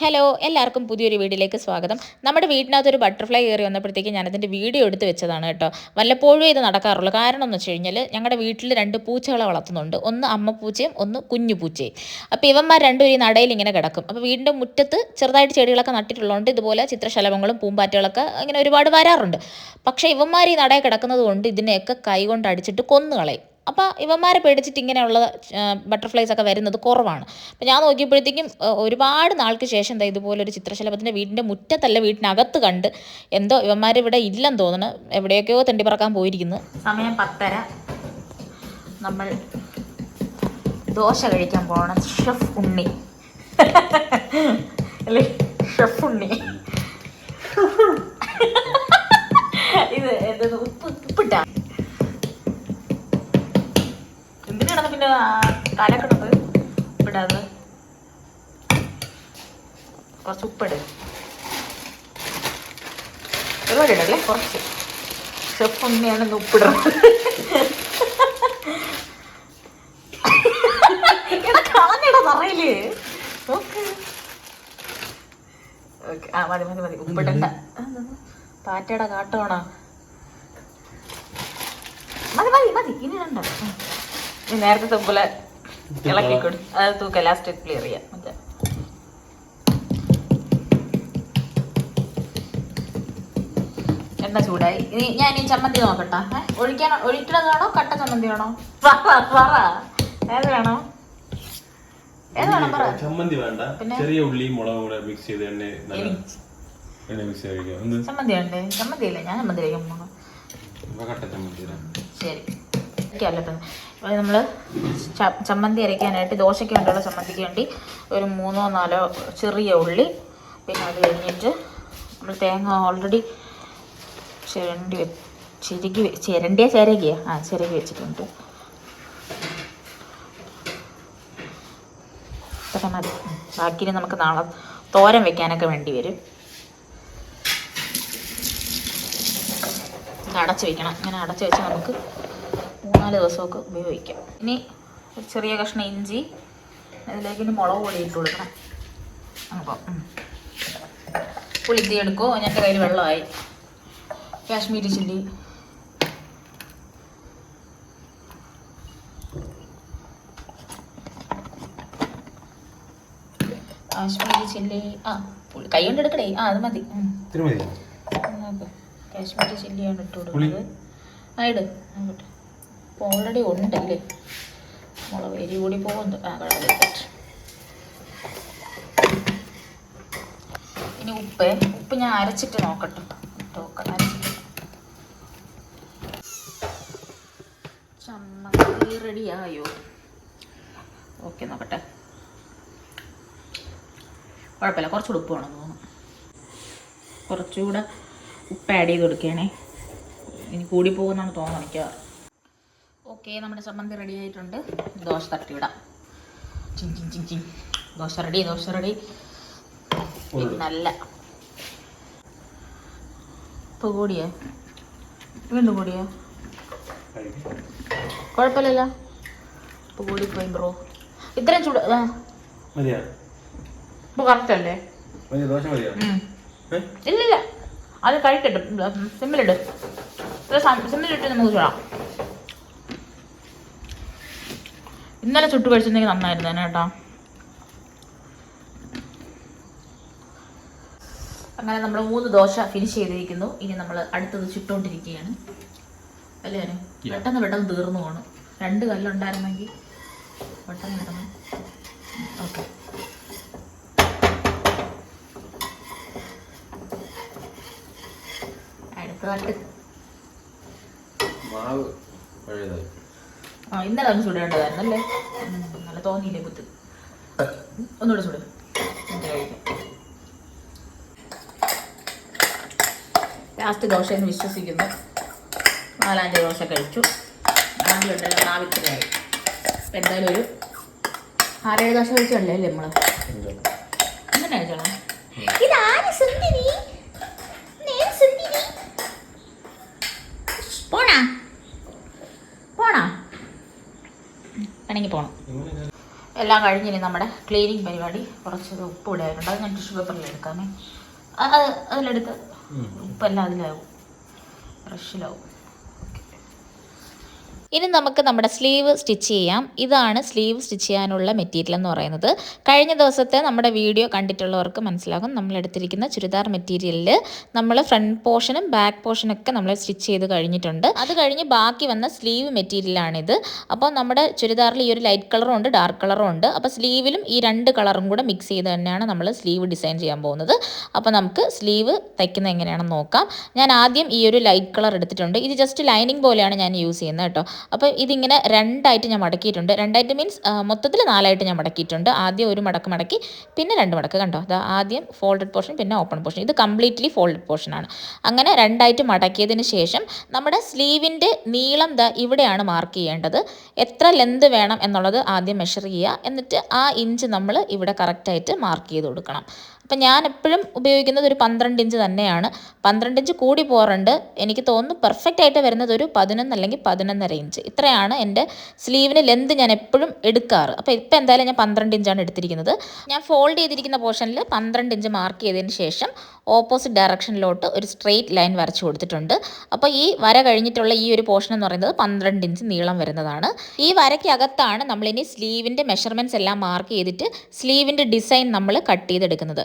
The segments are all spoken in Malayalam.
ഹലോ എല്ലാവർക്കും പുതിയൊരു വീഡിയോയിലേക്ക് സ്വാഗതം. നമ്മുടെ വീടിനകത്ത് ഒരു ബട്ടർഫ്ലൈ കയറി വന്നപ്പോഴത്തേക്ക് ഞാനതിന്റെ വീഡിയോ എടുത്ത് വെച്ചതാണ് കേട്ടോ. വല്ലപ്പോഴും ഇത് നടക്കാറുള്ളൂ. കാരണം എന്ന് വെച്ച് കഴിഞ്ഞാൽ ഞങ്ങളുടെ വീട്ടിൽ രണ്ട് പൂച്ചകളെ വളർത്തുന്നുണ്ട്. ഒന്ന് അമ്മ പൂച്ചയും ഒന്ന് കുഞ്ഞു പൂച്ചയും. അപ്പോൾ ഇവന്മാർ രണ്ടും ഈ നടയിൽ ഇങ്ങനെ കിടക്കും. അപ്പോൾ വീടിന്റെ മുറ്റത്ത് ചെറുതായിട്ട് ചെടികളൊക്കെ നട്ടിട്ടുള്ളതുകൊണ്ട് ഇതുപോലെ ചിത്രശലഭങ്ങളും പൂമ്പാറ്റകളൊക്കെ ഇങ്ങനെ ഒരുപാട് വരാറുണ്ട്. പക്ഷേ ഇവന്മാർ ഈ നടയിൽ കിടക്കുന്നത് കൊണ്ട് ഇതിനെയൊക്കെ കൈ കൊണ്ട് അടിച്ചിട്ട് കൊന്നു കളയും. അപ്പോൾ ഇവന്മാരെ പേടിച്ചിട്ട് ഇങ്ങനെയുള്ള ബട്ടർഫ്ലൈസ് ഒക്കെ വരുന്നത് കുറവാണ്. അപ്പോൾ ഞാൻ നോക്കിയപ്പോഴത്തേക്കും ഒരുപാട് നാൾക്ക് ശേഷം എന്താ ഇതുപോലൊരു ചിത്രശലഭത്തിന്റെ വീടിന്റെ മുറ്റത്തല്ല വീട്ടിനകത്ത് കണ്ട് എന്തോ ഇവന്മാർ ഇവിടെ ഇല്ലെന്ന് തോന്നുന്നു. എവിടെയൊക്കെയോ തെണ്ടി പറക്കാൻ പോയിരിക്കുന്നു. സമയം പത്തര. നമ്മൾ ദോശ കഴിക്കാൻ പോകണം ഷെഫ് ഉണ്ണി. അല്ലേ? ഷെഫ് ഉണ്ണി. ഇത് എന്തത് ഉപ്പ് ഉപ്പിട്ടാ. എന്തിനാണ് പിന്നെ കലക്കണത്. ഉപ്പിടാതെ കുറച്ച് ഉപ്പിട്. ഒരുപാട് ഇടല്ലേ കുറച്ച്. ഷെഫ് ഉണ്ണിയാണ് ഇന്ന് ഉപ്പിടുന്നത്. കളഞ്ഞിടാ പറയില്ലേ നോക്ക് ഓക്കെ. ആ മതി മതി മതി. ഉപ്പിടണ്ട. പാറ്റയുടെ കാട്ടമാണോ മതി മതി മതി. ഇനി ഇടണ്ട. ഉം. തുമ്പല ഇളക്കി കൊടു അത് തൂക്ക ലാസ്റ്റ് ക്ലിയർ ചെയ്യാം. മറ്റേ എണ്ണ ചൂടായി. ഇനി ഞാൻ ഈ ചമ്മന്തി നോക്കട്ടെ. ഏ? ഒഴിക്കാനോ ഒഴിക്കണതാണോ? കട്ട ചമ്മന്തി വേണോ പറ ഏത് വേണോ? ചമ്മന്തി വേണ്ട. ചെറിയ ഉള്ളിയും മുളകും കൂടെ മിക്സ് ചെയ്ത് എണ്ണ എണ്ണ മിക്സ് ചെയ്ത് എന്ത്? ചമ്മന്തി വേണ്ടേ? ചമ്മന്തി ഇല്ല? ഞാൻ ചമ്മന്തി കഴിക്കാൻ പോകണം കട്ട ചമ്മന്തി. ശരി. എനിക്കല്ലട്ടോ നമ്മൾ ചമ്മന്തി അരയ്ക്കാനായിട്ട് ദോശയ്ക്ക് വേണ്ടിയുള്ള ചമ്മന്തിക്ക് വേണ്ടി ഒരു മൂന്നോ നാലോ ചെറിയ ഉള്ളി പിന്നെ അത് കഴിഞ്ഞിട്ട് നമ്മൾ തേങ്ങ ഓൾറെഡി ചിരണ്ടി ചിരുകി ചിരണ്ടിയ ചിരകിയ? ആ ചിരകി വെച്ചിട്ടുണ്ട്. ഇതൊക്കെ മതി. ബാക്കി നമുക്ക് നാളെ തോരൻ വെക്കാനൊക്കെ വേണ്ടി വരും. അടച്ച് വെക്കണം. ഇങ്ങനെ അടച്ച് വെച്ച് നമുക്ക് മൂന്നാൽ ദിവസമൊക്കെ ഉപയോഗിക്കാം. ഇനി ഒരു ചെറിയ കഷ്ണം ഇഞ്ചി അതിലേക്ക് ഇനി മുളക് പൊടി ഇട്ട് കൊടുക്കണം. അപ്പം പുളിത്തി എടുക്കുമോ എന്റെ കയ്യിൽ വെള്ളമായി. കാശ്മീരി ചില്ലി. കാശ്മീരി ചില്ലി ആ പുളി കൈ കൊണ്ട് എടുക്കണേ ആ അത് മതി? കാശ്മീരി ചില്ലിയാണ് ഇട്ട് പുളി? കൊടുക്കുന്നത്. ആ ഇട്. ഇപ്പോൾ ഓൾറെഡി ഉണ്ടല്ലേ മുളക് എരി കൂടി പോകുന്നു. ആ കുഴപ്പമില്ല ഇനി ഉപ്പ് ഉപ്പ് ഞാൻ അരച്ചിട്ട് നോക്കട്ടെ. നോക്കാം അരച്ചിട്ട്. ചമ്മന്തി റെഡിയായോ? ഓക്കെ നോക്കട്ടെ. കുഴപ്പമില്ല കുറച്ചുകൂടെ ഉപ്പ് വേണം തോന്നുന്നു. കുറച്ചുകൂടെ ഉപ്പ് ആഡ് ചെയ്ത് കൊടുക്കുകയാണേ. ഇനി കൂടി പോകുമെന്നാണ് തോന്നുന്നു ഓക്കെ നമ്മുടെ ചമ്മന്തി റെഡി ആയിട്ടുണ്ട്. ദോശ തട്ടിവിടാം. ചിങ് ചിങ് ചിങ് ചിങ്. ദോശ റെഡി ദോശ റെഡി നല്ല. ഇപ്പോൾ കൂടിയേ? വീണ്ടും കൂടിയേ. കുഴപ്പമില്ലല്ലോ. ഇപ്പോൾ കൂടിപ്പോയി ബ്രോ ഇത്രയും ചൂട് ഇപ്പോൾ കറക്റ്റ് അല്ലേ? ഇല്ലില്ല. അത് കഴിക്കട്ടെ. സിമ്മിലിട്ട് സിമ്മിലിട്ട് നമുക്ക് ചൂടാം. ഇന്നലെ ചുട്ട് കഴിച്ചിരുന്നെങ്കിൽ നന്നായിരുന്നു തന്നെ കേട്ടോ. അങ്ങനെ നമ്മൾ മൂന്ന് ദോശ ഫിനിഷ് ചെയ്തിരിക്കുന്നു. ഇനി നമ്മൾ അടുത്തത് ചുട്ടുകൊണ്ടിരിക്കുകയാണ് അല്ലേ പെട്ടെന്ന് പെട്ടെന്ന് തീർന്നു പോകണം രണ്ട് കല്ലുണ്ടായിരുന്നെങ്കിൽ പെട്ടെന്ന് പെട്ടെന്ന് ഓക്കെ. അടുത്തതായിട്ട് മാവ് പഴയതായി. ആ ഇന്നലെ ഒന്ന് ചുടേണ്ടതായിരുന്നു അല്ലേ നല്ല തോന്നിയില്ലേ കുത്ത് ഒന്നുകൂടെ ചുട്. ലാസ്റ്റ് ദോശ എന്ന് വിശ്വസിക്കുന്നു. നാലാഞ്ച് ദോശ കഴിച്ചു. നാലിലുണ്ടല്ലോ നാവിത്രയായി അപ്പം എന്തായാലും ഒരു ആരേഴ് ദോശ കഴിച്ചല്ലേ അല്ലേ നമ്മൾ അങ്ങനെ കഴിച്ചോളാം. ഇതാണ് സുന്ദരി പോണാ. പോകണം എല്ലാം കഴിഞ്ഞിനി നമ്മുടെ ക്ലീനിങ് പരിപാടി കുറച്ച് ഉപ്പ് ഇടാനുണ്ട് അത് ഞാൻ ടിഷ്യൂ പേപ്പറിൽ എടുക്കാമേ. അത് അത് അതിലെടുത്ത് ഉപ്പെല്ലാം അതിലാവും. ബ്രഷിലാവും ഇനി നമുക്ക് നമ്മുടെ സ്ലീവ് സ്റ്റിച്ച് ചെയ്യാം. ഇതാണ് സ്ലീവ് സ്റ്റിച്ച് ചെയ്യാനുള്ള മെറ്റീരിയൽ എന്ന് പറയുന്നത്. കഴിഞ്ഞ ദിവസത്തെ നമ്മുടെ വീഡിയോ കണ്ടിട്ടുള്ളവർക്ക് മനസ്സിലാകും. നമ്മൾ എടുത്തിരിക്കുന്ന ചുരിദാർ മെറ്റീരിയലിൽ നമ്മൾ ഫ്രണ്ട് പോർഷനും ബാക്ക് പോർഷനൊക്കെ നമ്മൾ സ്റ്റിച്ച് ചെയ്ത് കഴിഞ്ഞിട്ടുണ്ട്. അത് കഴിഞ്ഞ് ബാക്കി വന്ന സ്ലീവ് മെറ്റീരിയലാണിത്. അപ്പോൾ നമ്മുടെ ചുരിദാറിൽ ഈ ഒരു ലൈറ്റ് കളറും ഉണ്ട് ഡാർക്ക് കളറും ഉണ്ട്. അപ്പോൾ സ്ലീവിലും ഈ രണ്ട് കളറും കൂടെ മിക്സ് ചെയ്ത് തന്നെയാണ് നമ്മൾ സ്ലീവ് ഡിസൈൻ ചെയ്യാൻ പോകുന്നത്. അപ്പോൾ നമുക്ക് സ്ലീവ് തയ്ക്കുന്നത് എങ്ങനെയാണെന്ന് നോക്കാം. ഞാൻ ആദ്യം ഈ ഒരു ലൈറ്റ് കളർ എടുത്തിട്ടുണ്ട്. ഇത് ജസ്റ്റ് ലൈനിങ് പോലെയാണ് ഞാൻ യൂസ് ചെയ്യുന്നത് കേട്ടോ. അപ്പോൾ ഇതിങ്ങനെ രണ്ടായിട്ട് ഞാൻ മടക്കിയിട്ടുണ്ട്. രണ്ടായിട്ട് മീൻസ് മൊത്തത്തിൽ നാലായിട്ട് ഞാൻ മടക്കിയിട്ടുണ്ട്. ആദ്യം ഒരു മടക്ക് മടക്കി പിന്നെ രണ്ട് മടക്ക്. കണ്ടോ? അത് ആദ്യം ഫോൾഡഡ് പോർഷൻ പിന്നെ ഓപ്പൺ പോർഷൻ ഇത് കംപ്ലീറ്റ്ലി ഫോൾഡഡ് പോർഷനാണ് അങ്ങനെ രണ്ടായിട്ട് മടക്കിയതിന് ശേഷം നമ്മുടെ സ്ലീവിന്റെ നീളം ദാ ഇവിടെയാണ് മാർക്ക് ചെയ്യേണ്ടത്. എത്ര ലെന്ത് വേണം എന്നുള്ളത് ആദ്യം മെഷർ ചെയ്യുക. എന്നിട്ട് ആ ഇഞ്ച് നമ്മൾ ഇവിടെ കറക്റ്റായിട്ട് മാർക്ക് ചെയ്ത് കൊടുക്കണം. അപ്പം ഞാൻ എപ്പോഴും ഉപയോഗിക്കുന്നത് ഒരു പന്ത്രണ്ട് ഇഞ്ച് തന്നെയാണ്. പന്ത്രണ്ട് ഇഞ്ച് കൂടി പോറുണ്ട് എനിക്ക് തോന്നുന്നു പെർഫെക്റ്റ് ആയിട്ട് വരുന്നത് ഒരു പതിനൊന്ന് അല്ലെങ്കിൽ പതിനൊന്നര ഇഞ്ച്. ഇത്രയാണ് എന്റെ സ്ലീവിന് ലെന്ത് ഞാൻ എപ്പോഴും എടുക്കാറ്. അപ്പോൾ ഇപ്പം എന്തായാലും ഞാൻ പന്ത്രണ്ട് ഇഞ്ചാണ് എടുത്തിരിക്കുന്നത്. ഞാൻ ഫോൾഡ് ചെയ്തിരിക്കുന്ന പോർഷനിൽ പന്ത്രണ്ട് ഇഞ്ച് മാർക്ക് ചെയ്തതിന് ശേഷം ഓപ്പോസിറ്റ് ഡയറക്ഷനിലോട്ട് ഒരു സ്ട്രെയിറ്റ് ലൈൻ വരച്ചു കൊടുത്തിട്ടുണ്ട്. അപ്പോൾ ഈ വര കഴിഞ്ഞിട്ടുള്ള ഈ ഒരു പോർഷൻ എന്ന് പറയുന്നത് പന്ത്രണ്ട് ഇഞ്ച് നീളം വരുന്നതാണ്. ഈ വരയ്ക്കകത്താണ് നമ്മളിനി സ്ലീവിന്റെ മെഷർമെന്റ്സ് എല്ലാം മാർക്ക് ചെയ്തിട്ട് സ്ലീവിന്റെ ഡിസൈൻ നമ്മൾ കട്ട് ചെയ്തെടുക്കുന്നത്.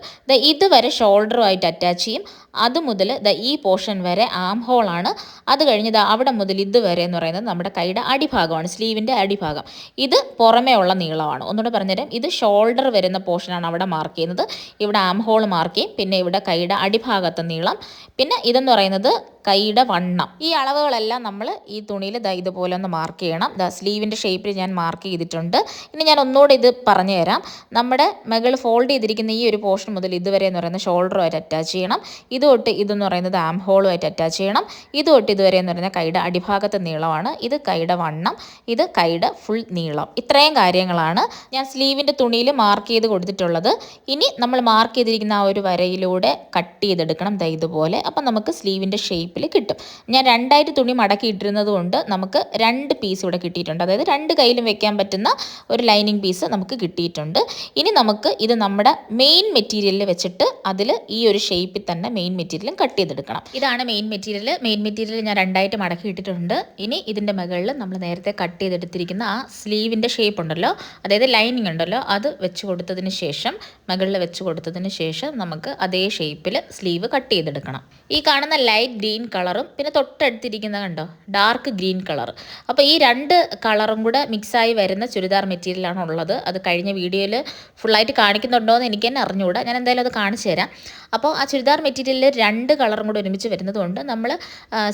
ഇതുവരെ ഷോൾഡറുമായിട്ട് അറ്റാച്ച് ചെയ്യും. അത് മുതൽ ദ ഈ പോർഷൻ വരെ ആം ഹോളാണ് അത് കഴിഞ്ഞ് ദ അവിടെ മുതൽ ഇതുവരെ എന്ന് പറയുന്നത് നമ്മുടെ കൈയുടെ അടിഭാഗമാണ് സ്ലീവിന്റെ അടിഭാഗം. ഇത് പുറമേ ഉള്ള നീളമാണ്. ഒന്നുകൂടെ പറഞ്ഞുതരാം. ഇത് ഷോൾഡർ വരുന്ന പോർഷനാണ് അവിടെ മാർക്ക് ചെയ്യുന്നത്. ഇവിടെ ആം ഹോൾ മാർക്ക് ചെയ്യും. പിന്നെ ഇവിടെ കൈയുടെ അടിഭാഗത്തെ നീളം. പിന്നെ ഇതെന്ന് പറയുന്നത് കൈയുടെ വണ്ണം. ഈ അളവുകളെല്ലാം നമ്മൾ ഈ തുണിയിൽ ദ ഇതുപോലെ ഒന്ന് മാർക്ക് ചെയ്യണം. ദ സ്ലീവിന്റെ ഷേപ്പിൽ ഞാൻ മാർക്ക് ചെയ്തിട്ടുണ്ട്. ഇനി ഞാൻ ഒന്നുകൂടെ ഇത് പറഞ്ഞു തരാം നമ്മുടെ മകൾ ഫോൾഡ് ചെയ്തിരിക്കുന്ന ഈ ഒരു പോർഷൻ മുതൽ ഇതുവരെ എന്ന് പറയുന്നത് വരെ അറ്റാച്ച് ചെയ്യണം. ഇത് തൊട്ട് ഇതെന്ന് പറയുന്നത് ആം ഹോളുമായിട്ട് അറ്റാച്ച് ചെയ്യണം. ഇത് തൊട്ട് ഇതുവരെ എന്ന് പറയുന്നത് കൈയുടെ അടിഭാഗത്തെ നീളമാണ്. ഇത് കൈയുടെ വണ്ണം ഇത് കൈയുടെ ഫുൾ നീളം. ഇത്രയും കാര്യങ്ങളാണ് ഞാൻ സ്ലീവിന്റെ തുണിയിൽ മാർക്ക് ചെയ്ത് കൊടുത്തിട്ടുള്ളത്. ഇനി നമ്മൾ മാർക്ക് ചെയ്തിരിക്കുന്ന ആ ഒരു വരയിലൂടെ കട്ട് ചെയ്തെടുക്കണം. ദാ ഇതുപോലെ. അപ്പം നമുക്ക് സ്ലീവിന്റെ ഷേപ്പിൽ കിട്ടും. ഞാൻ രണ്ടായിട്ട് തുണി മടക്കി ഇട്ടിരുന്നത് കൊണ്ട് നമുക്ക് രണ്ട് പീസ് ഇവിടെ കിട്ടിയിട്ടുണ്ട്. അതായത് രണ്ട് കയ്യിലും വെക്കാൻ പറ്റുന്ന ഒരു ലൈനിങ് പീസ് നമുക്ക് കിട്ടിയിട്ടുണ്ട്. ഇനി നമുക്ക് ഇത് നമ്മുടെ മെയിൻ മെറ്റീരിയലിൽ വെച്ചിട്ട് അതിൽ ഈ ഒരു ഷേപ്പിൽ തന്നെ മെയിൻ മെറ്റീരിയലും കട്ട് ചെയ്തെടുക്കണം. ഇതാണ് മെയിൻ മെറ്റീരിയൽ മെയിൻ മെറ്റീരിയൽ ഞാൻ രണ്ടായിട്ട് മടക്കി ഇട്ടിട്ടുണ്ട്. ഇനി ഇതിന്റെ മുകളിൽ നമ്മൾ നേരത്തെ കട്ട് ചെയ്തെടുത്തിരിക്കുന്ന ആ സ്ലീവിന്റെ ഷേപ്പ് ഉണ്ടല്ലോ അതായത് ലൈനിങ് ഉണ്ടല്ലോ അത് വെച്ച് കൊടുത്തതിന് ശേഷം മുകളിൽ വെച്ച് കൊടുത്തതിന് ശേഷം നമുക്ക് അതേ ഷേപ്പിൽ സ്ലീവ് കട്ട് ചെയ്തെടുക്കണം. ഈ കാണുന്ന ലൈറ്റ് ഗ്രീൻ കളറും പിന്നെ തൊട്ടടുത്തിരിക്കുന്ന കണ്ടോ ഡാർക്ക് ഗ്രീൻ കളർ അപ്പോൾ ഈ രണ്ട് കളറും കൂടെ മിക്സായി വരുന്ന ചുരിദാർ മെറ്റീരിയലാണ് ഉള്ളത്. അത് കഴിഞ്ഞ വീഡിയോയിൽ ഫുള്ളായിട്ട് കാണിക്കുന്നുണ്ടോ എന്ന് എനിക്ക് തന്നെ അറിഞ്ഞുകൂടാ. ഞാൻ എന്തായാലും അത് കാണിച്ചു തരാം. അപ്പോൾ ആ ചുരിദാർ രണ്ട് കളറും കൂടെ ഒരുമിച്ച് വരുന്നതുകൊണ്ട് നമ്മൾ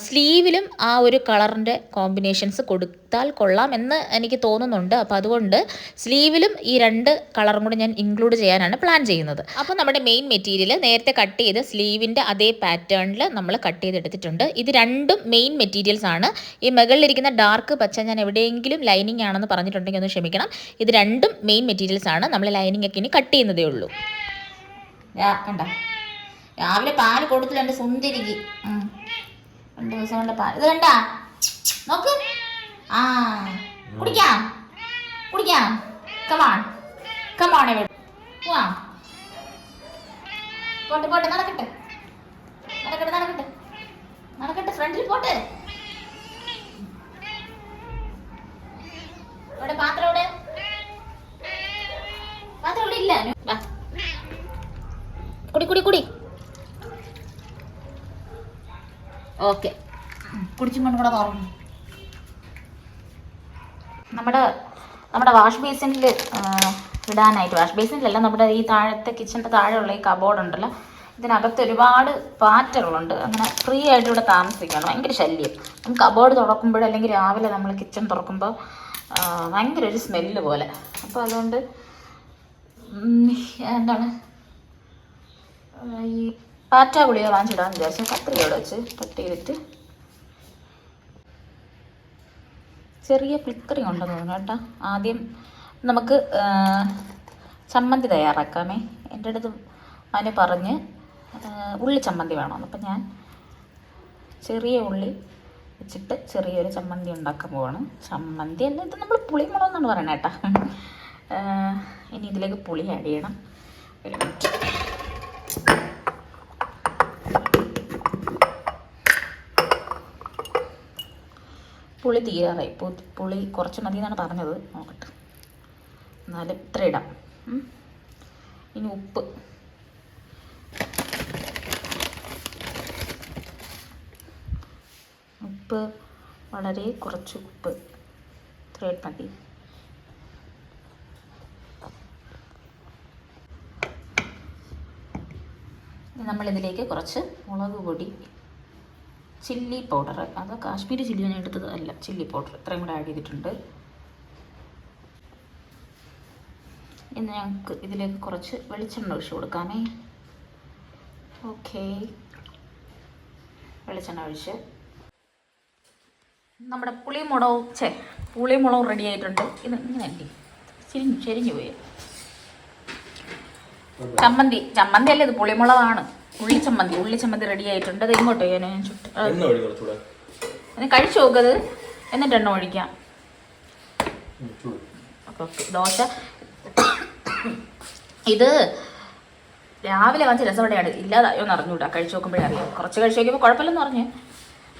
സ്ലീവിലും ആ ഒരു കളറിന്റെ കോമ്പിനേഷൻസ് കൊടുത്താൽ കൊള്ളാം എന്ന് എനിക്ക് തോന്നുന്നുണ്ട്. അപ്പോൾ അതുകൊണ്ട് സ്ലീവിലും ഈ രണ്ട് കളറും കൂടെ ഞാൻ ഇൻക്ലൂഡ് ചെയ്യാനാണ് പ്ലാൻ ചെയ്യുന്നത്. അപ്പോൾ നമ്മുടെ മെയിൻ മെറ്റീരിയൽ നേരത്തെ കട്ട് ചെയ്ത് സ്ലീവിന്റെ അതേ പാറ്റേണിൽ നമ്മൾ കട്ട് ചെയ്തെടുത്തിട്ടുണ്ട്. ഇത് രണ്ടും മെയിൻ മെറ്റീരിയൽസ് ആണ്. ഈ മുകളിലിരിക്കുന്ന ഡാർക്ക് പച്ച ഞാൻ എവിടെയെങ്കിലും ലൈനിങ് ആണെന്ന് പറഞ്ഞിട്ടുണ്ടെങ്കിൽ ഒന്ന് ക്ഷമിക്കണം. ഇത് രണ്ടും മെയിൻ മെറ്റീരിയൽസ് ആണ്. നമ്മൾ ലൈനിങ് ഒക്കെ ഇനി കട്ട് ചെയ്യുന്നതേ ഉള്ളൂ. കണ്ട? രാവിലെ പാൽ എന്റെ സുന്ദരിക്ക്. രണ്ട് ദിവസം കൊണ്ട് പാൽ ഇത് കണ്ടാ? നോക്ക്. ആ. കുടിക്കാം. കുടിക്കാം. കമാൺ കമാൺ എവിടെ വാ പോട്ടെ പോട്ടെ നടക്കട്ടെ. നടക്കട്ടെ നടക്കട്ടെ. നടക്കട്ടെ ഫ്രണ്ടിൽ പോട്ടെ. ഇവിടെ പാത്രം ഇവിടെ ഇല്ല വാ കുടി കുടി കുടി ഓക്കെ കുടിച്ചും കൊണ്ട് കൂടെ തുറന്നു. നമ്മുടെ നമ്മുടെ വാഷ് ബേസിനിൽ ഇടാനായിട്ട്. വാഷ് ബേസിനിലല്ല നമ്മുടെ ഈ താഴത്തെ കിച്ചണിന്റെ താഴെയുള്ള ഈ കബോർഡ് ഉണ്ടല്ലോ. ഇതിനകത്ത് ഒരുപാട് പാറ്റകളുണ്ട്. അങ്ങനെ ഫ്രീ ആയിട്ട് ഇവിടെ താമസിക്കുകയാണ് ഭയങ്കര ശല്യം. നമുക്ക് കബോർഡ് തുറക്കുമ്പോൾ അല്ലെങ്കിൽ രാവിലെ നമ്മൾ കിച്ചൺ തുറക്കുമ്പോൾ ഭയങ്കര ഒരു സ്മെല്ല് പോലെ. അപ്പോൾ അതുകൊണ്ട് എന്താണ്? ഈ പാറ്റ ഗുളിക വാങ്ങിച്ചിടാന്ന് വിചാരിച്ചു കത്രികയോടെ വെച്ച് കട്ട് ചെയ്തിട്ട് ചെറിയ ഫ്ലിക്കറിങ് ഉണ്ടെന്ന് തോന്നുന്നു കേട്ടോ. ആദ്യം നമുക്ക് ചമ്മന്തി തയ്യാറാക്കാമേ. എന്റെ അടുത്ത് അവന് പറഞ്ഞ് ഉള്ളി ചമ്മന്തി വേണമെന്ന്. അപ്പം ഞാൻ ചെറിയ ഉള്ളി വെച്ചിട്ട് ചെറിയൊരു ചമ്മന്തി ഉണ്ടാക്കാൻ പോവാണ്. ചമ്മന്തി അല്ല ഇത് നമ്മൾ പുളിമുളകെന്നാണ് പറയണേട്ടാ ഇനി ഇതിലേക്ക് പുളി ആഡ് ചെയ്യണം. ഒരു മിനിറ്റ് പുളി തീരാറായി. പുളി കുറച്ച് മതി എന്നാണ് പറഞ്ഞത്. നോക്കട്ടെ. എന്നാലും ഇത്ര ഇടാം. ഇനി ഉപ്പ്. ഉപ്പ് വളരെ കുറച്ച് ഉപ്പ്. ഇത്രയും മതി. നമ്മളിതിലേക്ക് കുറച്ച് മുളക് പൊടി ചില്ലി പൗഡർ. അത് കാശ്മീരി ചില്ലി ഞാൻ എടുത്തത് അല്ല ചില്ലി പൗഡർ. ഇത്രയും കൂടെ ആഡ് ചെയ്തിട്ടുണ്ട്. ഇന്ന് ഞങ്ങൾക്ക് ഇതിലേക്ക് കുറച്ച് വെളിച്ചെണ്ണ ഒഴിച്ചു കൊടുക്കാമേ. ഓക്കെ വെളിച്ചെണ്ണ ഒഴിച്ച്. നമ്മുടെ പുളിമുളകും ചേ പുളിമുളകും റെഡി ആയിട്ടുണ്ട്. ഇത് ഇങ്ങനെയല്ലേ ചെരിഞ്ഞു ചെരിഞ്ഞു പോയി. ചമ്മന്തി. ചമ്മന്തി അല്ലേ ഇത്? പുളിമുളകാണ്. ഉള്ളി ചമ്മന്തി ഉള്ളി ചമ്മന്തി റെഡി ആയിട്ടുണ്ട്. അത് ഇങ്ങോട്ടോ ഞാൻ ചുട്ട് കഴിച്ചു നോക്കത് എന്നിട്ട് എണ്ണ ഒഴിക്കാം. ദോശ. ഇത് രാവിലെ വാങ്ങിച്ച രസവടയാണ്. ഇല്ലാതായോ എന്ന് അറിഞ്ഞൂടാ കഴിച്ചു നോക്കുമ്പോഴേ അറിയാം കുറച്ച് കഴിച്ചു നോക്കിയപ്പോൾ കുഴപ്പമില്ലെന്ന് പറഞ്ഞു.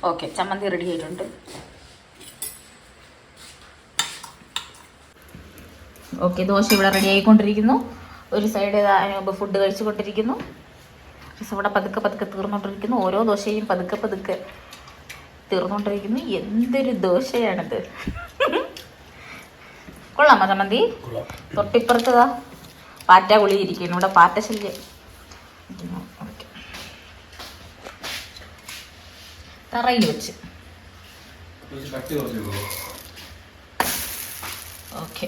ഓക്കെ ചമ്മന്തി റെഡി ആയിട്ടുണ്ട്. ഓക്കെ ദോശ ഇവിടെ റെഡി ആയിക്കൊണ്ടിരിക്കുന്നു. ഒരു സൈഡ് ഫുഡ് ഫുഡ് കഴിച്ചുകൊണ്ടിരിക്കുന്നു. രസവട പതുക്കെ പതുക്കെ തീർന്നുകൊണ്ടിരിക്കുന്നു ഓരോ ദോശയും പതുക്കെ പതുക്കെ തീർന്നുകൊണ്ടിരിക്കുന്നു എന്തൊരു ദോശയാണിത്. കൊള്ളാമോ ചമ്മന്തി? തൊട്ടിപ്പുറത്തതാ പാറ്റ കുളിയിരിക്കുന്നു. ഇവിടെ പാറ്റ ശല്യം. തറയിൽ വെച്ച്. ഓക്കെ.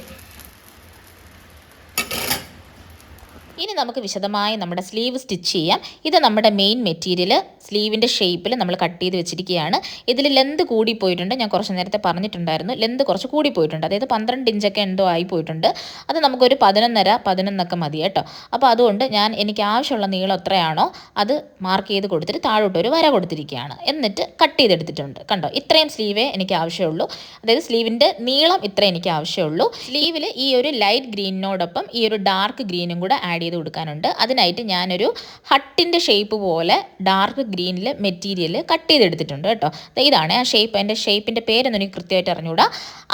ഇനി നമുക്ക് വിശദമായി നമ്മുടെ സ്ലീവ് സ്റ്റിച്ച് ചെയ്യാം. ഇത് നമ്മുടെ മെയിൻ മെറ്റീരിയൽ സ്ലീവിന്റെ ഷേപ്പിൽ നമ്മൾ കട്ട് ചെയ്ത് വെച്ചിരിക്കുകയാണ്. ഇതിൽ ലെന്ത് കൂടിപ്പോയിട്ടുണ്ട് ഞാൻ കുറച്ച് നേരത്തെ പറഞ്ഞിട്ടുണ്ടായിരുന്നു. ലെന്ത് കുറച്ച് കൂടി പോയിട്ടുണ്ട്. അതായത് പന്ത്രണ്ട് ഇഞ്ചൊക്കെ എന്തോ ആയി പോയിട്ടുണ്ട്. അത് നമുക്കൊരു പതിനൊന്നര പതിനൊന്നൊക്കെ മതി കേട്ടോ. അപ്പോൾ അതുകൊണ്ട് ഞാൻ എനിക്ക് ആവശ്യമുള്ള നീളം എത്രയാണോ അത് മാർക്ക് ചെയ്ത് കൊടുത്തിട്ട് താഴോട്ട് ഒരു വര കൊടുത്തിരിക്കുകയാണ്. എന്നിട്ട് കട്ട് ചെയ്തെടുത്തിട്ടുണ്ട്. കണ്ടോ? ഇത്രയും സ്ലീവേ എനിക്ക് ആവശ്യമുള്ളൂ. അതായത് സ്ലീവിന്റെ നീളം ഇത്ര എനിക്ക് ആവശ്യമുള്ളൂ. സ്ലീവിൽ ഈ ഒരു ലൈറ്റ് ഗ്രീനിനോടൊപ്പം ഈ ഒരു ഡാർക്ക് ഗ്രീനും കൂടെ ആഡ് ചെയ്ത് കൊടുക്കാനുണ്ട്. അതിനായിട്ട് ഞാനൊരു ഹട്ടിന്റെ ഷേപ്പ് പോലെ ഡാർക്ക് ഗ്രീനിൽ മെറ്റീരിയൽ കട്ട് ചെയ്തെടുത്തിട്ടുണ്ട് കേട്ടോ. ഇതാണ് ആ ഷേപ്പ് അതിന്റെ ഷേപ്പിന്റെ പേരൊന്നും എനിക്ക് കൃത്യമായിട്ട് അറിഞ്ഞുകൂടാ.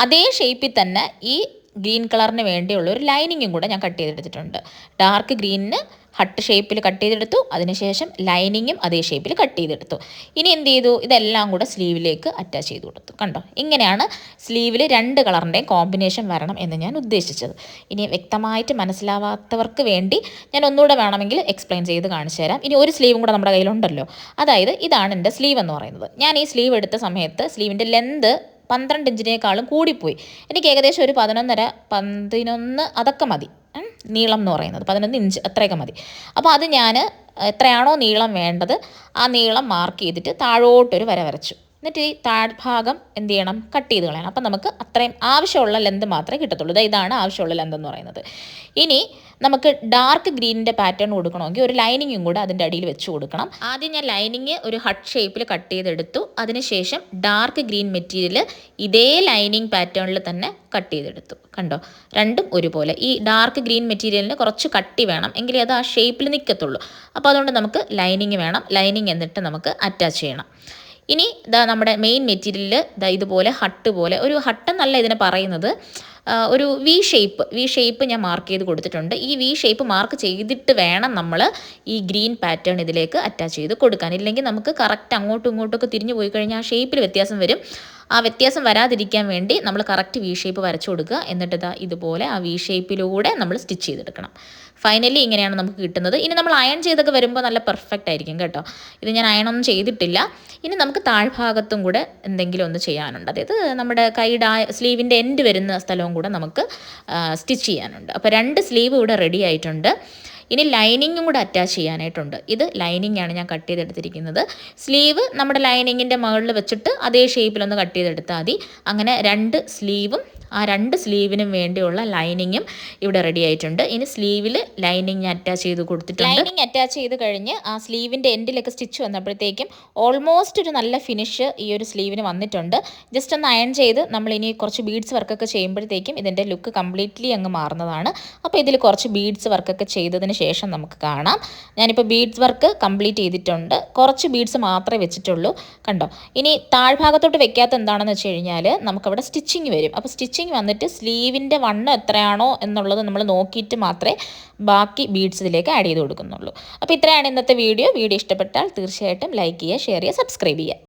അതേ ഷേപ്പിൽ തന്നെ ഈ ഗ്രീൻ കളറിന് വേണ്ടിയുള്ള ഒരു ലൈനിങ്ങും കൂടെ ഞാൻ കട്ട് ചെയ്തെടുത്തിട്ടുണ്ട്. ഡാർക്ക് ഗ്രീനിന് ഹട്ട് ഷേപ്പിൽ കട്ട് ചെയ്തെടുത്തു. അതിനുശേഷം ലൈനിങ്ങും അതേ ഷേപ്പിൽ കട്ട് ചെയ്തെടുത്തു. ഇനി എന്ത് ചെയ്തു? ഇതെല്ലാം കൂടെ സ്ലീവിലേക്ക് അറ്റാച്ച് ചെയ്ത് കൊടുത്തു. കണ്ടോ? ഇങ്ങനെയാണ് സ്ലീവിൽ രണ്ട് കളറിന്റെയും കോമ്പിനേഷൻ വരണം എന്ന് ഞാൻ ഉദ്ദേശിച്ചത്. ഇനി വ്യക്തമായിട്ട് മനസ്സിലാവാത്തവർക്ക് വേണ്ടി ഞാൻ ഒന്നുകൂടെ വേണമെങ്കിൽ എക്സ്പ്ലെയിൻ ചെയ്ത് കാണിച്ചു തരാം. ഇനി ഒരു സ്ലീവും കൂടെ നമ്മുടെ കയ്യിലുണ്ടല്ലോ അതായത് ഇതാണ് എന്റെ സ്ലീവ് എന്ന് പറയുന്നത്. ഞാൻ ഈ സ്ലീവ് എടുത്ത സമയത്ത് സ്ലീവിന്റെ ലെന്ത് പന്ത്രണ്ട് ഇഞ്ചിനേക്കാളും കൂടിപ്പോയി. എനിക്ക് ഏകദേശം ഒരു പതിനൊന്നര പതിനൊന്ന് അതൊക്കെ മതി. നീളം എന്ന് പറയുന്നത്. പതിനൊന്ന് ഇഞ്ച് അത്രയൊക്കെ മതി. അപ്പോൾ അത് ഞാൻ എത്രയാണോ നീളം വേണ്ടത് ആ നീളം മാർക്ക് ചെയ്തിട്ട് താഴോട്ടൊരു വര വരച്ചു. എന്നിട്ട് ഈ താഴ്ഭാഗം എന്ത് ചെയ്യണം? കട്ട് ചെയ്ത് കളയണം. അപ്പം നമുക്ക് അത്രയും ആവശ്യമുള്ള ലെന്ത് മാത്രമേ കിട്ടത്തുള്ളൂ. ഇതാണ് ആവശ്യമുള്ള ലെന്ത് എന്ന് പറയുന്നത്. ഇനി നമുക്ക് ഡാർക്ക് ഗ്രീനിന്റെ പാറ്റേൺ കൊടുക്കണമെങ്കിൽ ഒരു ലൈനിങ്ങും കൂടെ അതിന്റെ അടിയിൽ വെച്ച് കൊടുക്കണം. ആദ്യം ഞാൻ ലൈനിങ് ഒരു ഹട്ട് ഷേപ്പിൽ കട്ട് ചെയ്തെടുത്തു. അതിനുശേഷം ഡാർക്ക് ഗ്രീൻ മെറ്റീരിയൽ ഇതേ ലൈനിങ് പാറ്റേണിൽ തന്നെ കട്ട് ചെയ്തെടുത്തു. കണ്ടോ? രണ്ടും ഒരുപോലെ. ഈ ഡാർക്ക് ഗ്രീൻ മെറ്റീരിയലിന് കുറച്ച് കട്ടി വേണം. എങ്കിലേ അത് ആ ഷേപ്പിൽ നിൽക്കത്തുള്ളൂ അപ്പോൾ അതുകൊണ്ട് നമുക്ക് ലൈനിങ് വേണം. ലൈനിങ് എന്നിട്ട് നമുക്ക് അറ്റാച്ച് ചെയ്യണം. ഇനി ഇതാ നമ്മുടെ മെയിൻ മെറ്റീരിയലിൽ ഇതാ ഇതുപോലെ ഹട്ട് പോലെ. ഒരു ഹട്ടെന്നല്ല ഇതിനെ പറയുന്നത്. ഒരു വി ഷേപ്പ് വി ഷേപ്പ് ഞാൻ മാർക്ക് ചെയ്ത് കൊടുത്തിട്ടുണ്ട്. ഈ വി ഷേപ്പ് മാർക്ക് ചെയ്തിട്ട് വേണം നമ്മൾ ഈ ഗ്രീൻ പാറ്റേൺ ഇതിലേക്ക് അറ്റാച്ച് ചെയ്ത് കൊടുക്കാൻ. ഇല്ലെങ്കിൽ നമുക്ക് കറക്റ്റ് അങ്ങോട്ടും ഇങ്ങോട്ടൊക്കെ തിരിഞ്ഞു പോയി കഴിഞ്ഞാൽ ആ ഷേപ്പിൽ വ്യത്യാസം വരും. ആ വ്യത്യാസം വരാതിരിക്കാൻ വേണ്ടി നമ്മൾ കറക്റ്റ് വി ഷേപ്പ് വരച്ചു കൊടുക്കുക. എന്നിട്ട് ഇതാ ഇതുപോലെ ആ വി ഷേപ്പിലൂടെ നമ്മൾ സ്റ്റിച്ച് ചെയ്തെടുക്കണം. ഫൈനലി ഇങ്ങനെയാണ് നമുക്ക് കിട്ടുന്നത്. ഇനി നമ്മൾ അയൺ ചെയ്തൊക്കെ വരുമ്പോൾ നല്ല പെർഫെക്റ്റ് ആയിരിക്കും കേട്ടോ. ഇത് ഞാൻ അയണൊന്നും ചെയ്തിട്ടില്ല. ഇനി നമുക്ക് താഴ്ഭാഗത്തും കൂടെ എന്തെങ്കിലും ഒന്ന് ചെയ്യാനുണ്ട്. അതായത് നമ്മുടെ കൈയുടെ സ്ലീവിന്റെ എൻഡ് വരുന്ന സ്ഥലവും കൂടെ നമുക്ക് സ്റ്റിച്ച് ചെയ്യാനുണ്ട്. അപ്പോൾ രണ്ട് സ്ലീവ് ഇവിടെ റെഡി ആയിട്ടുണ്ട്. ഇനി ലൈനിങ്ങും കൂടെ അറ്റാച്ച് ചെയ്യാനായിട്ടുണ്ട്. ഇത് ലൈനിങ് ആണ് ഞാൻ കട്ട് ചെയ്തെടുത്തിരിക്കുന്നത്. സ്ലീവ് നമ്മുടെ ലൈനിങ്ങിന്റെ മുകളിൽ വെച്ചിട്ട് അതേ ഷേപ്പിലൊന്ന് കട്ട് ചെയ്തെടുത്താൽ മതി. അങ്ങനെ രണ്ട് സ്ലീവും ആ രണ്ട് സ്ലീവിനും വേണ്ടിയുള്ള ലൈനിങ്ങും ഇവിടെ റെഡി ആയിട്ടുണ്ട്. ഇനി സ്ലീവിൽ ലൈനിങ് അറ്റാച്ച് ചെയ്ത് കൊടുത്തിട്ടുണ്ട്. ലൈനിങ് അറ്റാച്ച് ചെയ്ത് കഴിഞ്ഞ് ആ സ്ലീവിന്റെ എൻഡിലൊക്കെ സ്റ്റിച്ച് വന്നപ്പോഴത്തേക്കും ഓൾമോസ്റ്റ് ഒരു നല്ല ഫിനിഷ് ഈ ഒരു സ്ലീവിന് വന്നിട്ടുണ്ട്. ജസ്റ്റ് ഒന്ന് അയൺ ചെയ്ത് നമ്മൾ ഇനി കുറച്ച് ബീഡ്സ് വർക്കൊക്കെ ചെയ്യുമ്പോഴത്തേക്കും ഇതിന്റെ ലുക്ക് കംപ്ലീറ്റ്ലി അങ്ങ് മാറുന്നതാണ്. അപ്പോൾ ഇതിൽ കുറച്ച് ബീഡ്സ് വർക്കൊക്കെ ചെയ്തതിന് ശേഷം നമുക്ക് കാണാം. ഞാനിപ്പോൾ ബീഡ്സ് വർക്ക് കംപ്ലീറ്റ് ചെയ്തിട്ടുണ്ട്. കുറച്ച് ബീഡ്സ് മാത്രമേ വെച്ചിട്ടുള്ളൂ. കണ്ടോ? ഇനി താഴ്ഭാഗത്തോട്ട് വെക്കാത്ത എന്താണെന്ന് വെച്ച് കഴിഞ്ഞാൽ നമുക്കവിടെ സ്റ്റിച്ചിങ് വരും. അപ്പോൾ സ്റ്റിച്ചിങ് വന്നിട്ട് സ്ലീവിന്റെ വണ്ണം എത്രയാണോ എന്നുള്ളത് നമ്മൾ നോക്കിയിട്ട് മാത്രമേ ബാക്കി ബീഡ്സ് ഇതിലേക്ക് ആഡ് ചെയ്ത് കൊടുക്കുന്നുള്ളൂ. അപ്പോൾ ഇത്രയാണ് ഇന്നത്തെ വീഡിയോ. വീഡിയോ ഇഷ്ടപ്പെട്ടാൽ തീർച്ചയായിട്ടും ലൈക്ക് ചെയ്യുക ഷെയർ ചെയ്യുക സബ്സ്ക്രൈബ് ചെയ്യുക.